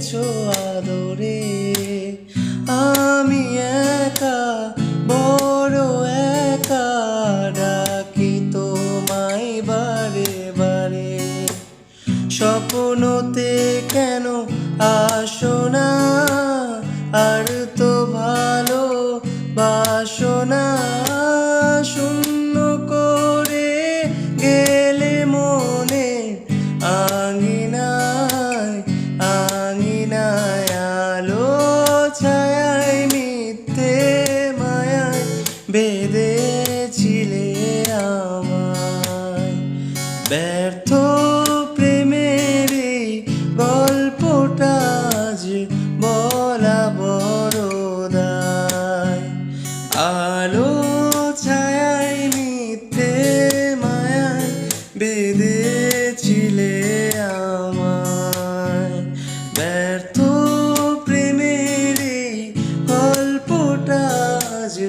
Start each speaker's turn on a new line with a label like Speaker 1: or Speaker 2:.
Speaker 1: নিয়েছো আদরে? আমি একা, বড় একা ডাকি তোমায় বারে বারে। স্বপ্নতে কেন আসো না? আর তো ভালো বাসনা বেঁধেছিলে আমায়। ব্যর্থ প্রেমের এই গল্পটা যে বলা বড় দায়। আলো ছায়ায় মিথ্যে মায়ায় বেঁধেছিলে আমায়। ব্যর্থ প্রেমের এই গল্পটা যে